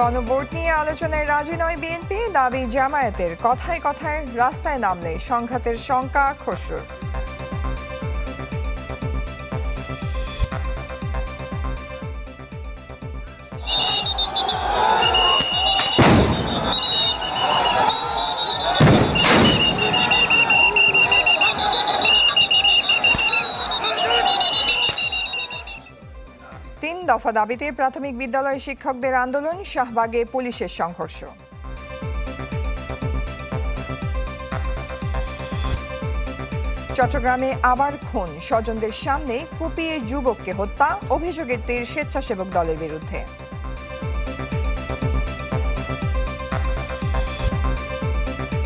গণভোট নিয়ে আলোচনায় রাজি নয় বিএনপি, দাবি জামায়াতের। কথায় কথায় রাস্তায় নামলে সংঘাতের শঙ্কা খসরুর দফা দাবিতে প্রাথমিক বিদ্যালয় শিক্ষকদের আন্দোলন, শাহবাগে পুলিশের সংঘর্ষ। চট্টগ্রামে আবার খুন। স্বজনদের সামনে কুপিয়ে যুবককে হত্যা, অভিযোগের তীর স্বেচ্ছাসেবক দলের বিরুদ্ধে।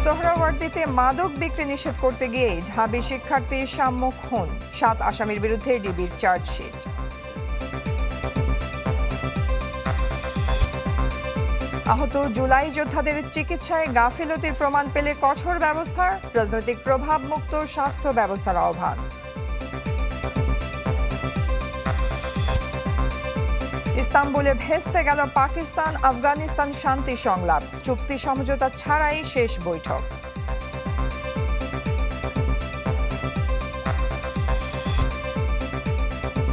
সোহরাওয়ার্দিতে মাদক বিক্রি নিষেধ করতে গিয়ে ঢাবি শিক্ষার্থী সাম্য খুন। সাত আসামির বিরুদ্ধে ডিবির চার্জশিট। আহত জুলাই যোদ্ধাদের চিকিৎসায় গাফিলতির প্রমাণ পেলে কঠোর ব্যবস্থা রাজনৈতিক প্রভাব মুক্ত স্বাস্থ্য ব্যবস্থার আহ্বান। ইস্তাম্বুলে ভেস্তে গেল পাকিস্তান, আফগানিস্তান শান্তি সংলাপ। চুক্তি সমঝোতা ছাড়াই শেষ বৈঠক।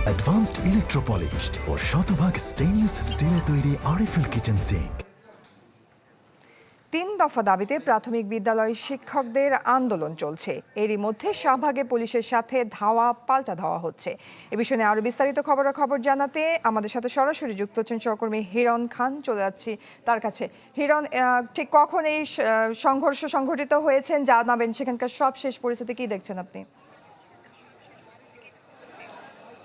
অ্যাডভান্সড ইলেকট্রোপলিশড ও শতভাগ স্টেইনলেস স্টিলে তৈরি আরএফএল কিচেন সিঙ্ক দফা দাবিতে প্রাথমিক বিদ্যালয় শিক্ষকদের আন্দোলন চলছে। এরই মধ্যে শাহবাগে পুলিশের সাথে ধাওয়া পাল্টা ধাওয়া হচ্ছে। এ বিষয়ে আরও আরও বিস্তারিত খবর জানাতে আমাদের সাথে সরাসরি যুক্ত হচ্ছেন সহকর্মী হিরণ খান। চলে যাচ্ছি তার কাছে। হিরণ ঠিক কখন এই সংঘর্ষ সংঘটিত হয়েছেন জানাবেন সেখানকার সব শেষ পরিস্থিতি কি দেখছেন আপনি?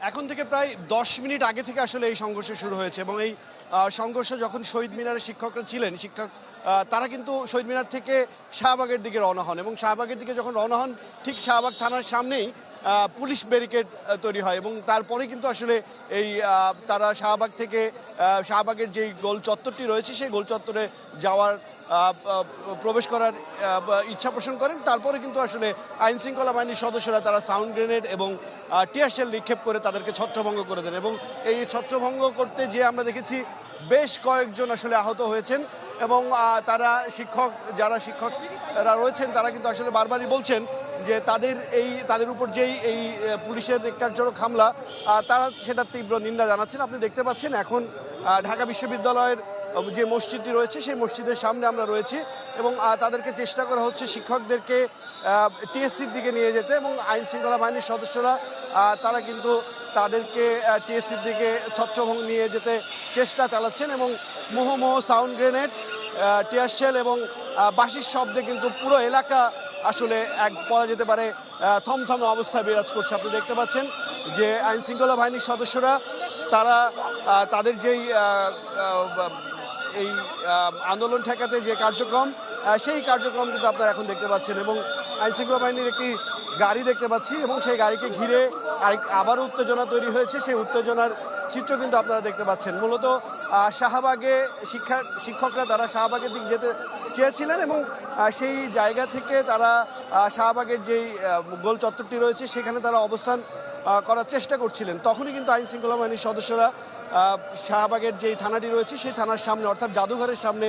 এখন থেকে প্রায় দশ মিনিট আগে থেকে আসলে এই সংঘর্ষ শুরু হয়েছে এবং এই সংঘর্ষ যখন শহীদ মিনারের শিক্ষকরা ছিলেন, শিক্ষক তারা কিন্তু শহীদ মিনার থেকে শাহবাগের দিকে রওনা হন এবং শাহবাগের দিকে যখন রওনা হন, ঠিক শাহবাগ থানার সামনেই পুলিশ ব্যারিকেড তৈরি হয় এবং তারপরে কিন্তু আসলে এই তারা শাহবাগ থেকে শাহবাগের যেই গোল চত্বরটি রয়েছে, সেই গোল চত্বরে যাওয়ার প্রবেশ করার ইচ্ছা পোষণ করেন। তারপরে কিন্তু আসলে আইন শৃঙ্খলা বাহিনীর সদস্যরা তারা সাউন্ড গ্রেনেড এবং টিয়ার শেল নিক্ষেপ করে তাদেরকে ছত্রভঙ্গ করে দেন এবং এই ছত্রভঙ্গ করতে যে আমরা দেখেছি বেশ কয়েকজন আসলে আহত হয়েছেন এবং তারা শিক্ষক, যারা শিক্ষকরা রয়েছেন তারা কিন্তু আসলে বারবারই বলছেন যে তাদের এই, তাদের উপর যেই এই পুলিশের নিকারজনক হামলা তারা সেটার তীব্র নিন্দা জানাচ্ছেন। আপনি দেখতে পাচ্ছেন এখন ঢাকা বিশ্ববিদ্যালয়ের যে মসজিদটি রয়েছে, সেই মসজিদের সামনে আমরা রয়েছি এবং তাদেরকে চেষ্টা করা হচ্ছে শিক্ষকদেরকে টিএসসির দিকে নিয়ে যেতে এবং আইন শৃঙ্খলা বাহিনীর সদস্যরা তারা কিন্তু তাদেরকে টিএসসির দিকে ছত্রভঙ্গ নিয়ে যেতে চেষ্টা চালাচ্ছেন এবং মুহুমুহু সাউন্ড গ্রেনেড টিয়ার শেল এবং বাঁশির শব্দে কিন্তু পুরো এলাকা আসলে এক বলা যেতে পারে থমথমে অবস্থায় বিরাজ করছে। আপনি দেখতে পাচ্ছেন যে আইন শৃঙ্খলা বাহিনীর সদস্যরা, তারা তাদের যেই এই আন্দোলন ঠেকাতে যে কার্যক্রম সেই কার্যক্রম কিন্তু আপনারা এখন দেখতে পাচ্ছেন এবং আইন শৃঙ্খলা বাহিনীর একটি গাড়ি দেখতে পাচ্ছি এবং সেই গাড়িকে ঘিরে আবারও উত্তেজনা তৈরি হয়েছে। সেই উত্তেজনার চিত্র কিন্তু আপনারা দেখতে পাচ্ছেন। মূলত শাহবাগে শিক্ষা, শিক্ষকরা তারা শাহবাগের দিক যেতে চেয়েছিলেন এবং সেই জায়গা থেকে তারা শাহবাগের যেই গোল চত্বরটি রয়েছে, সেখানে তারা অবস্থান করার চেষ্টা করছিলেন। তখনই কিন্তু আইন শৃঙ্খলা বাহিনীর সদস্যরা শাহবাগের যেই থানাটি রয়েছে, সেই থানার সামনে, অর্থাৎ জাদুঘরের সামনে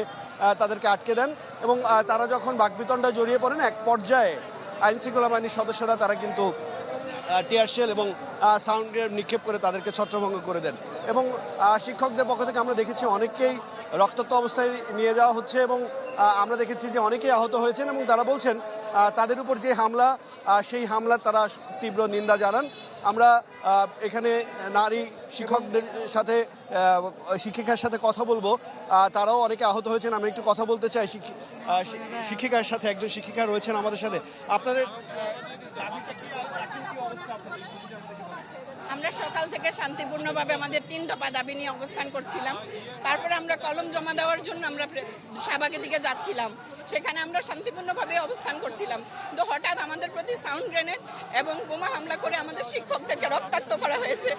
তাদেরকে আটকে দেন এবং তারা যখন বাকবিতণ্ডা জড়িয়ে পড়েন, এক পর্যায়ে আইনশৃঙ্খলা বাহিনীর সদস্যরা তারা কিন্তু টিয়ারশেল এবং সাউন্ড নিক্ষেপ করে তাদেরকে ছত্রভঙ্গ করে দেন। এবং শিক্ষকদের পক্ষ থেকে আমরা দেখেছি অনেককেই রক্তাক্ত অবস্থায় নিয়ে যাওয়া হচ্ছে এবং আমরা দেখেছি যে অনেকেই আহত হয়েছেন এবং তারা বলছেন তাদের উপর যে হামলা সেই হামলার তারা তীব্র নিন্দা জানান। আমরা এখানে নারী শিক্ষকদের সাথে শিক্ষিকার সাথে কথা বলব। তারাও অনেকে আহত হয়েছেন। আমি একটু কথা বলতে চাই শিক্ষি- শিক্ষিকার সাথে একজন শিক্ষিকা রয়েছেন আমাদের সাথে। আপনাদের আহ, দাবিটা কি আর এখন কি অবস্থা আপনাদের? যদি আমাদেরকে বলেন। আমরা সকাল থেকে শান্তিপূর্ণভাবে আমাদের তিন দফা দাবি নিয়ে অবস্থান করছিলাম। তারপরে আমরা কলম জমা দেওয়ার জন্য আমরা শাহবাগের দিকে যাচ্ছিলাম। সেখানে আমরা শান্তিপূর্ণভাবে অবস্থান করছিলাম। তো হঠাৎ আমাদের প্রতি সাউন্ড গ্রেনেড এবং বোমা হামলা করে আমাদের শিক্ষকদেরকে রক্তাক্ত করা হয়েছে।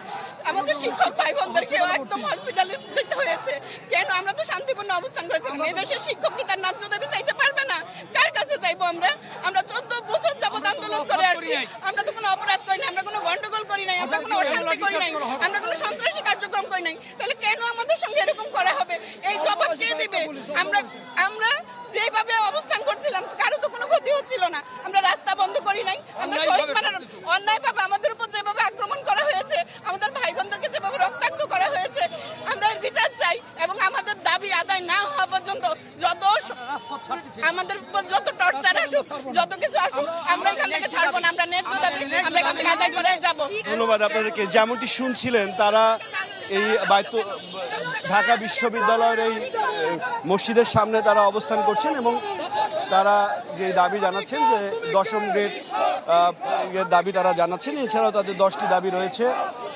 আমাদের শিক্ষক ভাই বোনদেরকেও একদম হসপিটালে যেতে হয়েছে। কেন? আমরা তো শান্তিপূর্ণ অবস্থান করেছিলাম এদেশের শিক্ষক কি তার ন্যায্য দাবি চাইতে পারবে না। কার কাছে চাইব আমরা? আমরা চোদ্দ বছর যাবত আন্দোলন করে আসছি। আমরা তো কোনো অপরাধ করি না আমরা কোনো গন্ডগোল করি নাই। আমরা কোনো অশান্তি করি নাই আমরা কোনো সন্ত্রাসী কার্যক্রম করি নাই? তাহলে কেন আমাদের সঙ্গে এরকম করা হবে? এই জবাব কে দিবে? আমরা আমরা যেভাবে অবস্থান করছিলাম কারও তো কোনো ক্ষতি হচ্ছিল না আমরা রাস্তা বন্ধ করি নাই আমরা শহীদ মানার অন্যায়ভাবে আমাদের উপর যেভাবে আক্রমণ করা হয়েছে আমাদের ভাই বোনদেরকে যেভাবে রক্তাক্ত করা হয়েছে আমরা এর বিচার চাই এবং আমাদের দাবি আদায় না হওয়া পর্যন্ত যত স- আমাদের উপর যত টর্চার আসুক যত কিছু আসুক আমরা এখান থেকে ছাড়বো না আমরা ন্যায্য দাবি আমরা এখান থেকে আদায় করে যাব ধন্যবাদ আপনাদেরকে। যেমনটি শুনছিলেন, তারা এই বায়ত ঢাকা বিশ্ববিদ্যালয়ের এই মসজিদের সামনে তারা অবস্থান করছেন এবং তারা যে দাবি জানাচ্ছেন যে দশম গ্রেড দাবি তারা জানাচ্ছেন। এছাড়াও তাদের দশটি দাবি রয়েছে।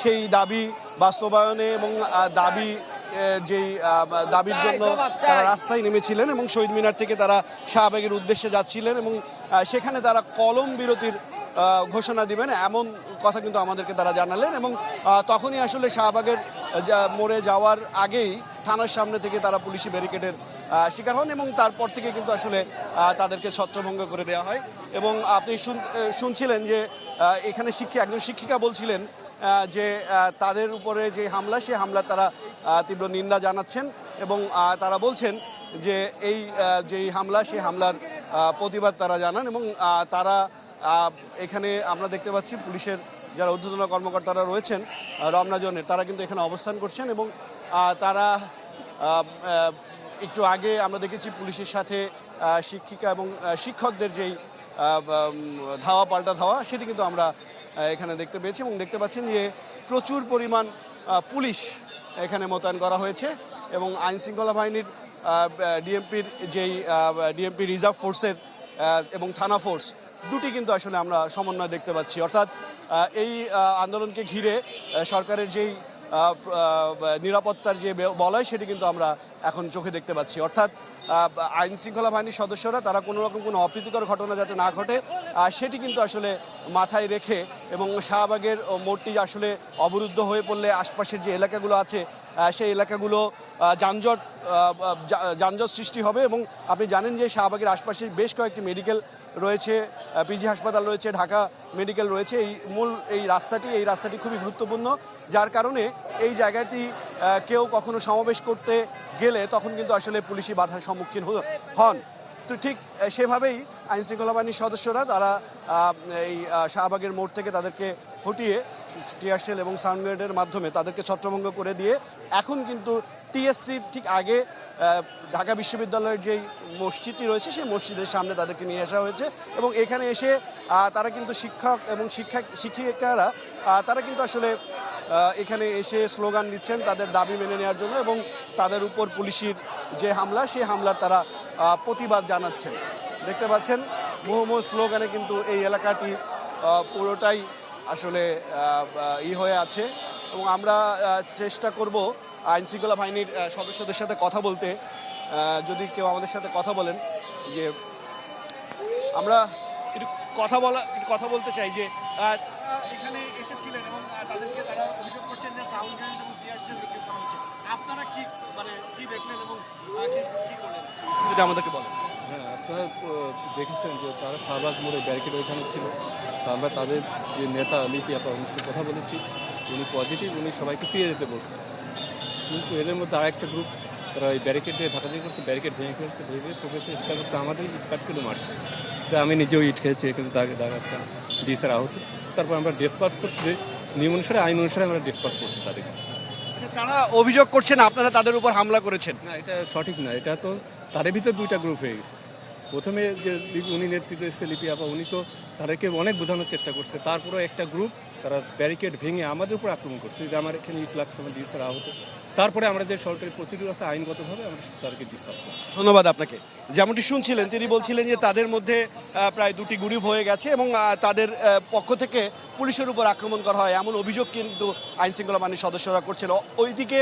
সেই দাবি বাস্তবায়নে এবং দাবি যেই দাবির জন্য তারা রাস্তায় নেমেছিলেন এবং শহীদ মিনার থেকে তারা শাহবাগের উদ্দেশ্যে যাচ্ছিলেন এবং সেখানে তারা কলম বিরতির ঘোষণা দিবেন, এমন কথা কিন্তু আমাদেরকে তারা জানালেন এবং তখনই আসলে শাহবাগের যা- মোড়ে যাওয়ার আগেই থানার সামনে থেকে তারা পুলিশি ব্যারিকেডের শিকার হন এবং তারপর থেকে কিন্তু আসলে তাদেরকে ছত্রভঙ্গ করে দেওয়া হয় এবং আপনি শুন- শুনছিলেন যে এখানে শিক্ষা, একজন শিক্ষিকা বলছিলেন যে তাদের উপরে যে হামলা, সে হামলা তারা তীব্র নিন্দা জানাচ্ছেন এবং তারা বলছেন যে, এই যেই হামলা সেই হামলার প্রতিবাদ তারা জানান এবং তারা এখানে আমরা দেখতে পাচ্ছি পুলিশের যারা ঊর্ধ্বতন কর্মকর্তারা রয়েছেন রমনা তারা কিন্তু এখানে অবস্থান করছেন এবং তারা একটু আগে আমরা দেখেছি পুলিশের সাথে শিক্ষিকা এবং শিক্ষকদের যেই ধাওয়া পাল্টা ধাওয়া, সেটি কিন্তু আমরা এখানে দেখতে পেয়েছি এবং দেখতে পাচ্ছেন যে প্রচুর পরিমাণ পুলিশ এখানে মোতায়েন করা হয়েছে এবং আইন শৃঙ্খলা বাহিনীর ডিএমপির যেই ডিএমপি রিজার্ভ ফোর্সের এবং থানা ফোর্স দুটি কিন্তু আসলে আমরা সমন্বয় দেখতে পাচ্ছি। অর্থাৎ এই আন্দোলনকে ঘিরে সরকারের যেই নিরাপত্তার যে বলয় সেটি কিন্তু আমরা এখন চোখে দেখতে পাচ্ছি। অর্থাৎ আইন শৃঙ্খলা বাহিনীর সদস্যরা, তারা কোনো রকম কোনো অপ্রীতিকর ঘটনা যাতে না ঘটে সেটি কিন্তু আসলে মাথায় রেখে এবং শাহবাগের মোড়টি আসলে অবরুদ্ধ হয়ে পড়লে আশপাশের যে এলাকাগুলো আছে সেই এলাকাগুলো যানজট যানজট সৃষ্টি হবে এবং আপনি জানেন যে শাহবাগের আশপাশে বেশ কয়েকটি মেডিকেল রয়েছে পিজি হাসপাতাল রয়েছে, ঢাকা মেডিকেল রয়েছে। এই মূল, এই রাস্তাটি এই রাস্তাটি খুবই গুরুত্বপূর্ণ। যার কারণে এই জায়গাটি কেউ কখনো সমাবেশ করতে গেলে তখন কিন্তু আসলে পুলিশি বাধার সম্মুখীন হন। তো ঠিক সেভাবেই আইন শৃঙ্খলা বাহিনীর সদস্যরা তারা এই শাহবাগের মোড় থেকে তাদেরকে হটিয়ে টিয়ারশেল এবং সাউন্ডগ্রেডের মাধ্যমে তাদেরকে ছত্রভঙ্গ করে দিয়ে এখন কিন্তু টিএসসির ঠিক আগে ঢাকা বিশ্ববিদ্যালয়ের যেই মসজিদটি রয়েছে সেই মসজিদের সামনে তাদেরকে নিয়ে আসা হয়েছে এবং এখানে এসে তারা কিন্তু শিক্ষক এবং শিক্ষা, শিক্ষিকারা তারা কিন্তু আসলে এখানে এসে স্লোগান দিচ্ছেন তাদের দাবি মেনে নেওয়ার জন্য এবং তাদের উপর পুলিশের যে হামলা, সেই হামলার তারা প্রতিবাদ জানাচ্ছেন। দেখতে পাচ্ছেন মোহাম্মদ স্লোগানে কিন্তু এই এলাকাটি পুরোটাই আসলে ই হয়ে আছে এবং আমরা চেষ্টা করব আইন শৃঙ্খলা বাহিনীর সদস্যদের সাথে কথা বলতে। যদি কেউ আমাদের সাথে কথা বলেন, যে আমরা কথা বলা কথা বলতে চাই যে এখানে এসেছিলেন এবং তাদেরকে তারা অভিযোগ করছেন যে সাউন্ড গ্রেনেড এবং বিক্রি করা হচ্ছে। আপনারা কি মানে কি দেখলেন এবং কি কি করলেন যদি আমাদেরকে বলেন। হ্যাঁ আপনারা দেখেছেন যে তারা শাহবাগ মোড়ে ব্যারিকেড ওইখানে ছিল। তা আমরা তাদের যে নেতা লিপি আপা উনি কথা বলেছি। উনি পজিটিভ উনি সবাইকে ফিরে যেতে বলছেন কিন্তু এদের মধ্যে আরেকটা গ্রুপ তারা ওই ব্যারিকেড দিয়ে ধাকাধাকি করছে ব্যারিকেড ভেঙে ফেলছে ভেঙে ঠুকেছে চেষ্টা করছে আমাদের ইট করে মারছে। তো আমি নিজেও ইট খেয়েছি এখানে দাগে দাগ আছে দিয়ে স্যার আহত। তারপর আমরা ডিসপার্স করছি যে নিয়ম অনুসারে আইন অনুসারে আমরা ডিসপার্স করছি তাদেরকে আচ্ছা, তারা অভিযোগ করছেন আপনারা তাদের উপর হামলা করেছেন? না এটা সঠিক না এটা তো তাদের ভিতর দুইটা গ্রুপ হয়ে গেছে। প্রথমে যে উনি নেতৃত্ব এসেছে লিপি আপা উনি তো তাদেরকে অনেক বোঝানোর চেষ্টা করছে। তারপরে একটা গ্রুপ তারা ব্যারিকেড ভেঙে আমাদের উপর আক্রমণ করছে। যে আমার এখানে ইট লাগছে, আমার দিয়েছে আহত। তারপরে আমরা যে সরকারি প্রসিডিউর আছে, আইনগতভাবে আমরা তাদেরকে ডিসকাস করছি। ধন্যবাদ আপনাকে। যেমনটি শুনছিলেন, তিনি বলছিলেন যে তাদের মধ্যে প্রায় দুটি গ্রুপ হয়ে গেছে এবং তাদের পক্ষ থেকে পুলিশের উপর আক্রমণ করা হয়। এমন অভিযোগ কিন্তু আইন শৃঙ্খলা বাহিনীর সদস্যরা করছিল। ওইদিকে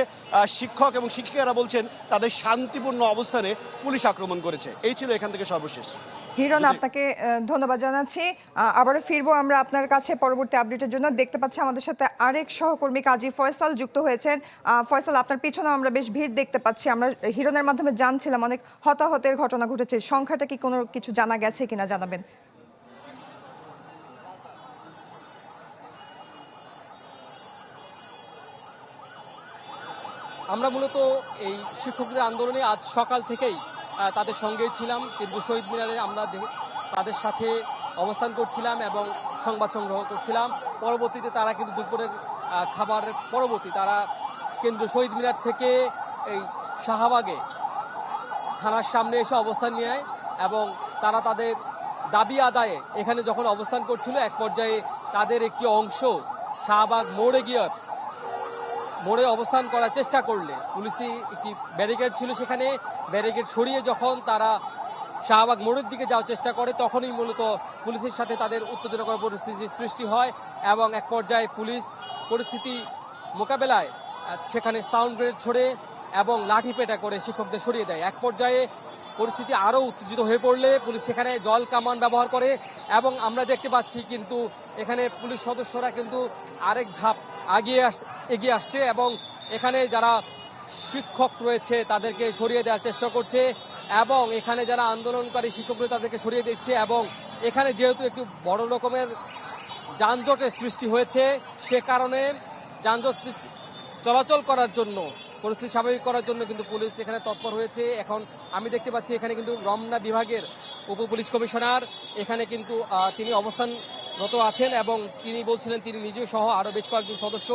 শিক্ষক এবং শিক্ষিকারা বলছেন, তাদের শান্তিপূর্ণ অবস্থানে পুলিশ আক্রমণ করেছে। এই ছিল এখান থেকে সর্বশেষ। হিরণ আপনাকে ধন্যবাদ জানাচ্ছি। আবারও ফিরবো আমরা আপনার কাছে পরবর্তী আপডেটের জন্য। দেখতে পাচ্ছি আমাদের সাথে আরেক সহকর্মী কাজী ফয়সাল যুক্ত হয়েছেন। ফয়সাল আপনার পিছনে আমরা বেশ ভিড় দেখতে পাচ্ছি। আমরা হিরণের মাধ্যমে জানছিলাম অনেক হতাহতের ঘটনা ঘটেছে। সংখ্যাটা কি কোনো কিছু জানা গেছে কিনা জানাবেন? আমরা মূলত এই শিক্ষকদের আন্দোলনে আজ সকাল থেকেই তাদের সঙ্গেই ছিলাম, কিন্তু শহীদ মিনারে আমরা তাদের সাথে অবস্থান করছিলাম এবং সংবাদ সংগ্রহ করছিলাম। পরবর্তীতে তারা কিন্তু দুপুরের খাবারের পরবর্তী তারা কেন্দ্রীয় শহীদ মিনার থেকে এই শাহবাগে থানার সামনে এসে অবস্থান নেয় এবং তারা তাদের দাবি আদায়ে এখানে যখন অবস্থান করছিল, এক পর্যায়ে তাদের একটি অংশ শাহবাগ মোড়ে গিয়ে মোড়ে অবস্থান করার চেষ্টা করলে। পুলিশি একটি ব্যারিকেড ছিল সেখানে। ব্যারিকেড সরিয়ে যখন তারা শাহবাগ মোড়ের দিকে যাওয়ার চেষ্টা করে, তখনই মূলত পুলিশের সাথে তাদের উত্তেজনাকর পরিস্থিতির সৃষ্টি হয় এবং এক পর্যায়ে পুলিশ পরিস্থিতি মোকাবেলায় সেখানে সাউন্ড গ্রেড ছড়ে এবং লাঠি পেটা করে শিক্ষকদের সরিয়ে দেয়। এক পর্যায়ে পরিস্থিতি আরও উত্তেজিত হয়ে পড়লে পুলিশ সেখানে জল কামান ব্যবহার করে এবং আমরা দেখতে পাচ্ছি কিন্তু এখানে পুলিশ সদস্যরা কিন্তু আরেক ধাপ আগিয়ে এগিয়ে আসছে এবং এখানে যারা শিক্ষক রয়েছে তাদেরকে সরিয়ে দেওয়ার চেষ্টা করছে এবং এখানে যারা আন্দোলনকারী শিক্ষক রয়েছে তাদেরকে সরিয়ে দিচ্ছে এবং এখানে যেহেতু একটু বড় রকমের যানজটের সৃষ্টি হয়েছে, সে কারণে যানজট সৃষ্টি চলাচল করার জন্য, পরিস্থিতি স্বাভাবিক করার জন্য কিন্তু পুলিশ এখানে তৎপর হয়েছে। এখন আমি দেখতে পাচ্ছি এখানে কিন্তু রমনা বিভাগের উপ পুলিশ কমিশনার, এখানে কিন্তু তিনি অবস্থানরত আছেন এবং তিনি বলছিলেন তিনি নিজেও সহ আরও বেশ কয়েকজন সদস্য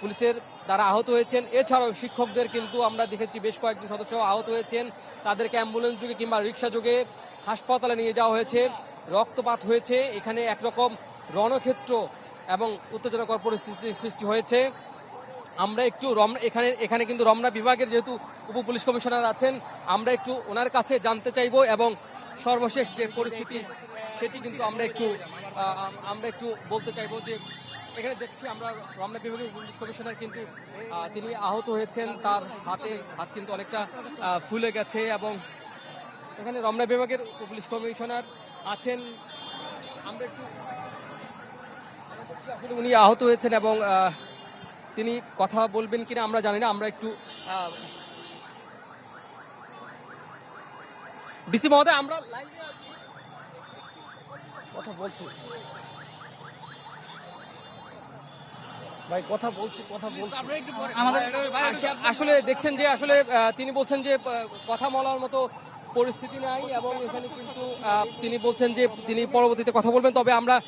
পুলিশের দ্বারা আহত হয়েছেন। এছাড়াও শিক্ষকদের কিন্তু আমরা দেখেছি বেশ কয়েকজন সদস্য আহত হয়েছেন। তাদেরকে অ্যাম্বুলেন্স যোগে কিংবা রিক্সা যোগে হাসপাতালে নিয়ে যাওয়া হয়েছে। রক্তপাত হয়েছে। এখানে একরকম রণক্ষেত্র এবং উত্তেজনাকর পরিস্থিতির সৃষ্টি হয়েছে। আমরা একটু রমনা এখানে এখানে কিন্তু রমনা বিভাগের যেহেতু উপ পুলিশ কমিশনার আছেন, আমরা একটু ওনার কাছে জানতে চাইব এবং সর্বশেষ যে পরিস্থিতি, সেটি কিন্তু আমরা একটু আমরা একটু বলতে চাইব যে এখানে দেখছি আমরা রমনা বিভাগের পুলিশ কমিশনার কিন্তু তিনি আহত হয়েছেন। তার হাতে, হাত কিন্তু অনেকটা ফুলে গেছে এবং এখানে রমনা বিভাগের পুলিশ কমিশনার আছেন। আমরা একটু আসলে উনি আহত হয়েছেন এবং তিনি কথা বলবেন কিনা আমরা জানি না। আমরা একটু ডিসি মহোদয়, আমরা লাইভে আছি। কথা বলছি। ভাই কথা বলছি কথা বলছি। আস- আসলে দেখছেন যে আসলে তিনি বলছেন যে কথা বলার মতো পরিস্থিতি নাই এবং এখানে কিন্তু তিনি বলছেন যে তিনি পরবর্তীতে কথা বলবেন। তবে আমরা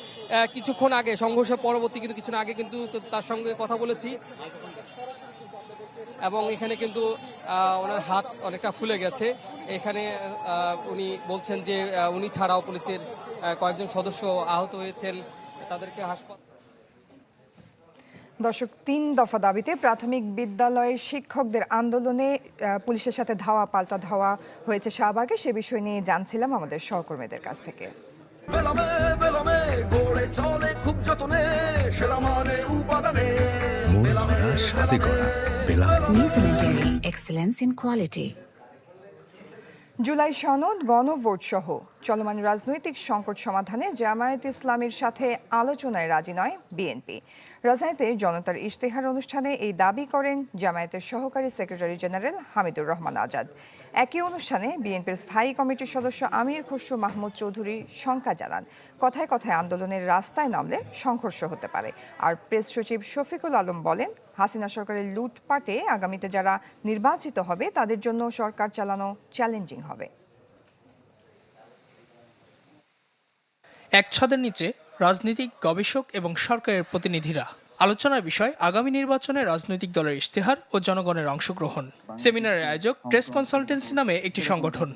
কিছুক্ষণ আগে সংঘর্ষের পরবর্তী কিন্তু কিছুক্ষণ আগে কিন্তু তার সঙ্গে কথা বলেছি। এবং এখানে কিন্তু আহ, ওনার হাত অনেকটা ফুলে গেছে। এখানে আহ, উনি বলছেন যে উনি ছাড়াও পুলিশের কয়েকজন সদস্য আহত হয়েছেন। তাদেরকে হাসপাতাল দর্শক তিন দফা দাবিতে প্রাথমিক বিদ্যালয়ের শিক্ষকদের আন্দোলনে পুলিশের সাথে ধাওয়া পাল্টা ধাওয়া হয়েছে শাহবাগে। সে বিষয় নিয়ে জানছিলাম আমাদের সহকর্মীদের কাছ থেকে। মানে. জুলাই সনদ গণভোট সহ চলমান রাজনৈতিক সংকট সমাধানে জামায়াত ইসলামের সাথে আলোচনায় রাজি নয় বিএনপি। রাজধানীতে জনতার ইশতেহার অনুষ্ঠানে এই দাবি করেন জামায়াতের সহকারী সেক্রেটারি জেনারেল হামিদুর রহমান আজাদ। একই অনুষ্ঠানে বিএনপির স্থায়ী কমিটির সদস্য আমির খসরু মাহমুদ চৌধুরী শঙ্কা জানান, কথায় কথায় আন্দোলনের রাস্তায় নামলে সংঘর্ষ হতে পারে। আর প্রেস সচিব শফিকুল আলম বলেন, হাসিনা সরকারের লুটপাটে আগামীতে যারা নির্বাচিত হবে তাদের জন্য সরকার চালানো চ্যালেঞ্জিং হবে। এক ছাদের নিচে রাজনীতিক গবেষক এবং সরকারের প্রতিনিধিরা। আলোচনার বিষয় আগামী নির্বাচনে রাজনৈতিক দলের ইশতেহার ও জনগণের অংশগ্রহণ। সেমিনারের আয়োজক প্রেস কনসালটেন্সি নামে একটি সংগঠন।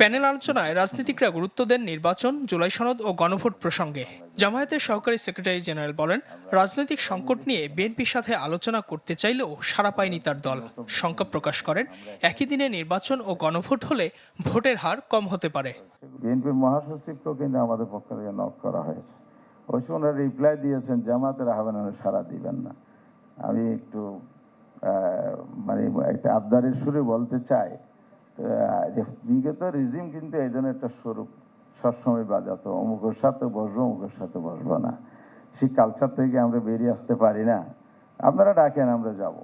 প্যানেল আলোচনায় রাজনীতিকরা গুরুত্ব দেন নির্বাচন জুলাই সনদ ও গণভোট প্রসঙ্গে। জামায়াতের সহকারী সেক্রেটারি জেনারেল বলেন রাজনৈতিক সংকট নিয়ে বিএনপির সাথে আলোচনা করতে চাইলেও সাড়া পায়নি তার দল। শঙ্কা প্রকাশ করেন একই দিনে নির্বাচন ও গণভোট হলে ভোটের হার কম হতে পারে। বিএনপির মহাসচিবকেও কিন্তু আমাদের পক্ষ থেকে নক করা হয়েছে। সময় ওনারা রিপ্লাই দিয়েছেন, জামাতের আহ্বানে সারা দিবেন না। আমি একটু মানে একটা আবদারের সুরে বলতে চাই যে বিগত রিজিম কিন্তু এই জন্য একটা স্বরূপ। সবসময় বাজাতো, অমুকের সাথে বসবো, অমুকের সাথে বসবো না। সেই কালচার থেকে আমরা বেরিয়ে আসতে পারি না। আপনারা ডাকেন, আমরা যাব।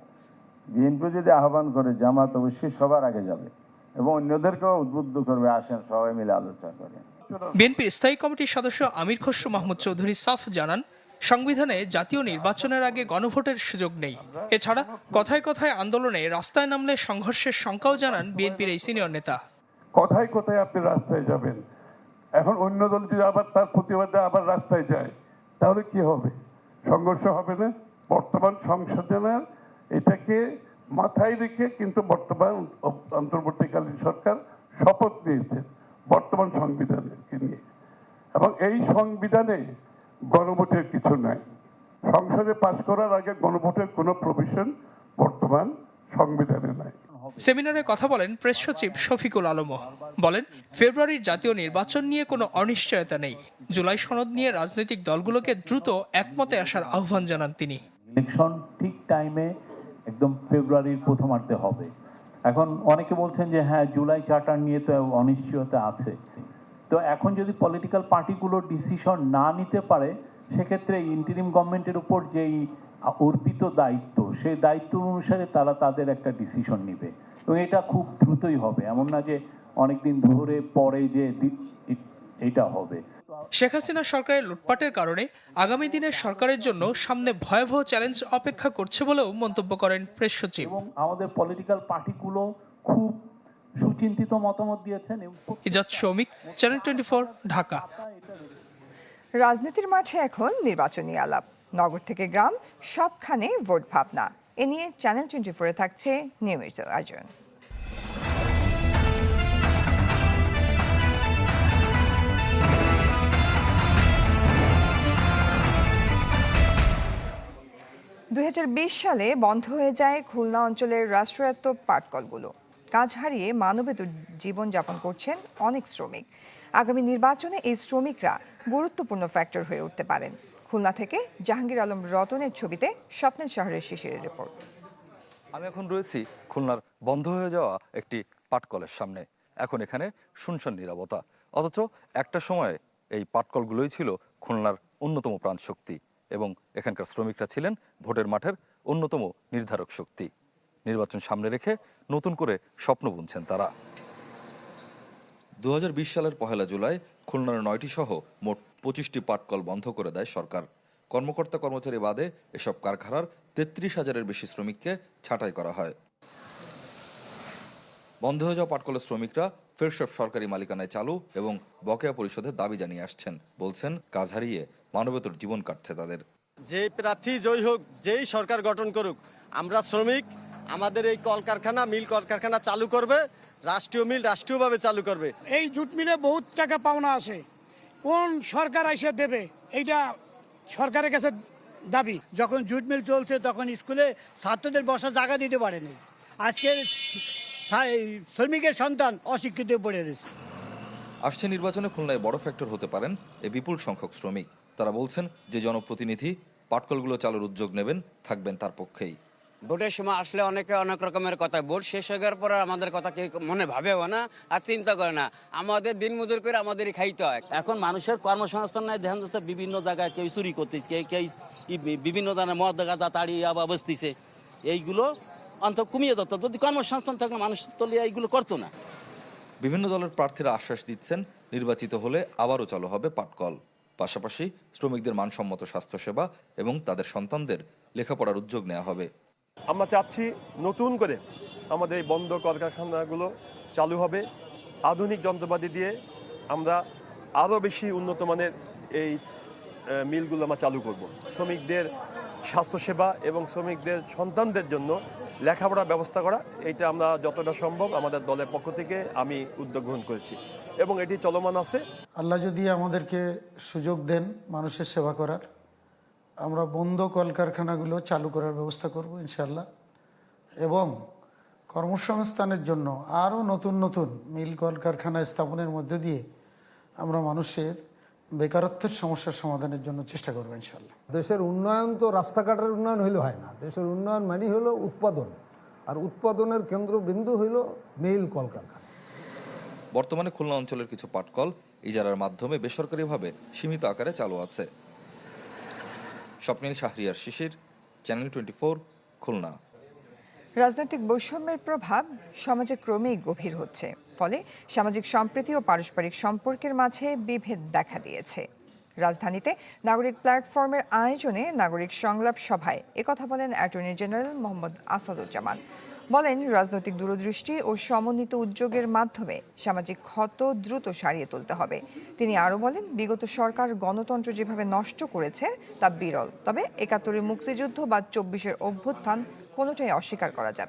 বিএনপি যদি আহ্বান করে, জামাত অবশ্যই সবার আগে যাবে। এবং অন্যদেরকেও উদ্বুদ্ধ করবে আসেন সবাই মিলে আলোচনা করে বিএনপির স্থায়ী কমিটির সদস্য আমির খসরু মাহমুদ চৌধুরী সাফ জানান সংবিধানে জাতীয় নির্বাচনের আগে গণভোটের সুযোগ নেই। এছাড়া কথায় কথায় আন্দোলনে রাস্তায় নামলে সংঘর্ষের শঙ্কাও জানান বিএনপির এই সিনিয়র নেতা। কথায় কোথায় আপনি রাস্তায় যাবেন। এখন অন্য দল যদি আবার তার প্রতিবাদে আবার রাস্তায় যায় তাহলে কি হবে? সংঘর্ষ হবে না? বর্তমান সংসদে এটাকে মাথায় রেখে কিন্তু বর্তমান অন্তর্বর্তীকালীন সরকার শপথ নিয়েছে বর্তমান সংবিধানকে নিয়ে। এবং এই সংবিধানে গণভোটের কিছু নাই। সংসদে পাশ করার আগে গণভোটের কোনো প্রভিশন বর্তমান সংবিধানে নাই। সেমিনারে কথা বলেন প্রেস সচিব শফিকুল আলমও বলেন ফেব্রুয়ারির জাতীয় নির্বাচন নিয়ে কোনো অনিশ্চয়তা নেই। জুলাই সনদ নিয়ে রাজনৈতিক দলগুলোকে দ্রুত একমতে আসার আহ্বান জানান তিনি। ইলেকশন ঠিক টাইমে একদম ফেব্রুয়ারির প্রথমার্ধে হবে। এখন অনেকে বলছেন যে হ্যাঁ জুলাই চার্টার নিয়ে তো অনিশ্চয়তা আছে। তো এখন যদি পলিটিক্যাল পার্টিগুলো ডিসিশন না নিতে পারে, সেক্ষেত্রে ইন্টারিম গভর্নমেন্টের উপর যেই অর্পিত দায়িত্ব, সেই দায়িত্ব অনুসারে তারা তাদের একটা ডিসিশন নিবে। এবং এটা খুব দ্রুতই হবে। এমন না যে অনেকদিন ধরে পরে যে এটা হবে। শেখ হাসিনা সরকারের লুটপাটের কারণে আগামী দিনের সরকারের জন্য সামনে ভয়াবহ চ্যালেঞ্জ অপেক্ষা করছে বলেও মন্তব্য করেন প্রেস সচিব। এবং আমাদের পলিটিক্যাল পার্টিগুলো খুব সুচিন্তিত মতামত দিয়েছেন এবং ইজাদ শৌমিক চ্যানেল টোয়েন্টি ঢাকা। রাজনীতির মাঠে এখন নির্বাচনী আলাপ। নগর থেকে গ্রাম সবখানে ভোট ভাবনা এ নিয়ে চ্যানেল টোয়েন্টি ফোরে থাকছে নিয়মিত আয়োজন। দুই হাজার বিশ সালে বন্ধ হয়ে যায় খুলনা অঞ্চলের রাষ্ট্রায়ত্ত পাটকলগুলো। কাজ হারিয়ে মানবেত জীবনযাপন করছেন অনেক শ্রমিক। আগামী নির্বাচনে এই শ্রমিকরা গুরুত্বপূর্ণ ফ্যাক্টর হয়ে উঠতে পারেন। খুলনা থেকে জাহাঙ্গীর আলম রতনের ছবিতে স্বপ্নের শহরের শিশিরের রিপোর্ট। আমি এখন রয়েছি খুলনার বন্ধ হয়ে যাওয়া একটি পাটকলের সামনে। এখন এখানে শুনশান নিরাপত্তা অথচ একটা সময়ে এই পাটকলগুলোই ছিল খুলনার অন্যতম প্রাণ শক্তি এবং এখানকার শ্রমিকরা ছিলেন ভোটের মাঠের অন্যতম নির্ধারক শক্তি। নির্বাচন সামনে রেখে নতুন করে স্বপ্ন বুনছেন তারা। দু হাজার বিশ সালের পহেলা জুলাই খুলনার নয়টি সহ মোট পঁচিশটি পাটকল বন্ধ করে দেয় সরকার। কর্মকর্তা কর্মচারী বাদে এসব কারখানার তেত্রিশ হাজারের বেশি শ্রমিককে ছাঁটাই করা হয়। বন্ধ হয়ে যাওয়া পাটকলের শ্রমিকরা ফের সব সরকারি মালিকানায় চালু এবং বকেয়া পরিশোধের দাবি জানিয়ে আসছেন। বলছেন কাজ হারিয়ে মানবেতর জীবন কাটছে তাদের। যে প্রার্থী জয়ী হোক যেই সরকার গঠন করুক আমরা শ্রমিক আমাদের এই কলকারখানা মিল কলকারখানা চালু করবে রাষ্ট্রীয় মিল রাষ্ট্রীয়ভাবে চালু করবে। এই জুট মিলে বহুত টাকা পাওনা আছে। কোন সরকার এসে দেবে? এইটা সরকারের কাছে দাবি। যখন জুট মিল চলছে তখন স্কুলে ছাত্রদের বসার জায়গা দিতে পারেনি। আজকে শ্রমিকের সন্তান অশিক্ষিত পড়ে রয়েছে। আসছে নির্বাচনে খুলনায় বড় ফ্যাক্টর হতে পারেন এ বিপুল সংখ্যক শ্রমিক। তারা বলছেন যে জনপ্রতিনিধি পাটকলগুলো চালুর উদ্যোগ নেবেন থাকবেন তার পক্ষেই। ভোটের সময় আসলে অনেকে অনেক রকমের কথা ভোট শেষ হয়ে যাওয়ার পর আমাদের কথা কেউ মনে ভাবেও না আর চিন্তা করে না। আমাদের দিন মজুর করে আমাদেরই খাইতে হয়। এখন মানুষের কর্মসংস্থান নাই ধ্যান দিচ্ছে বিভিন্ন জায়গায় কেউ চুরি করতেছে কেউ কেউ বিভিন্ন ধরনের মদ গাঁজা তাড়ি আবার বসতেছে। এইগুলো অন্ত কমিয়ে যেত যদি কর্মসংস্থান থাকলে মানুষ তলে এইগুলো করতো না। বিভিন্ন দলের প্রার্থীরা আশ্বাস দিচ্ছেন নির্বাচিত হলে আবারও চালু হবে পাটকল। পাশাপাশি শ্রমিকদের মানসম্মত স্বাস্থ্যসেবা এবং তাদের সন্তানদের লেখাপড়ার উদ্যোগ নেওয়া হবে। আমরা চাচ্ছি নতুন করে আমাদের এই বন্ধ কলকারখানাগুলো চালু হবে। আধুনিক যন্ত্রপাতি দিয়ে আমরা আরও বেশি উন্নত মানের এই মিলগুলো আমরা চালু করব। শ্রমিকদের স্বাস্থ্যসেবা এবং শ্রমিকদের সন্তানদের জন্য লেখাপড়ার ব্যবস্থা করা এটা আমরা যতটা সম্ভব আমাদের দলের পক্ষ থেকে আমি উদ্যোগ গ্রহণ করেছি এবং এটি চলমান আছে। আল্লাহ যদি আমাদেরকে সুযোগ দেন মানুষের সেবা করার, আমরা বন্ধ কলকারখানাগুলো চালু করার ব্যবস্থা করব ইনশাল্লাহ এবং কর্মসংস্থানের জন্য আরও নতুন নতুন মিল কলকারখানা স্থাপনের মধ্য দিয়ে আমরা মানুষের বেকারত্বের সমস্যার সমাধানের জন্য চেষ্টা করব ইনশাল্লাহ দেশের উন্নয়ন তো রাস্তাঘাটের উন্নয়ন হইলে হয় না। দেশের উন্নয়ন মানে হলো উৎপাদন। আর উৎপাদনের কেন্দ্রবিন্দু হইল মিল কলকারখানা। বর্তমানে খুলনা অঞ্চলের কিছু পাটকল ইজারার মাধ্যমে বেসরকারিভাবে সীমিত আকারে চালু আছে। Swapnil Shahriar Shishir channel twenty Khulna. রাজনৈতিক বৈষম্যের প্রভাব সমাজে ক্রমেই গভীর হচ্ছে, ফলে সামাজিক সম্প্রীতি ও পারস্পরিক সম্পর্কের মাঝে বিভেদ দেখা দিয়েছে। রাজধানীতে নাগরিক প্ল্যাটফর্মের আয়োজনে নাগরিক সংলাপ সভায় একথা বলেন অ্যাটর্নি জেনারেল মোহাম্মদ আসাদুজ্জামান। বলেন, রাজনৈতিক দূরদৃষ্টি ও সমন্বিত উদ্যোগের মাধ্যমে সামাজিক ক্ষত দ্রুত সারিয়ে তুলতে হবে তিনি আরও বলেন, বিগত সরকার গণতন্ত্র যেভাবে নষ্ট করেছে, তা বিরল তবে একাত্তরের মুক্তিযুদ্ধ বা চব্বিশের অভ্যুত্থান কোনোটাই অস্বীকার করা যাবে।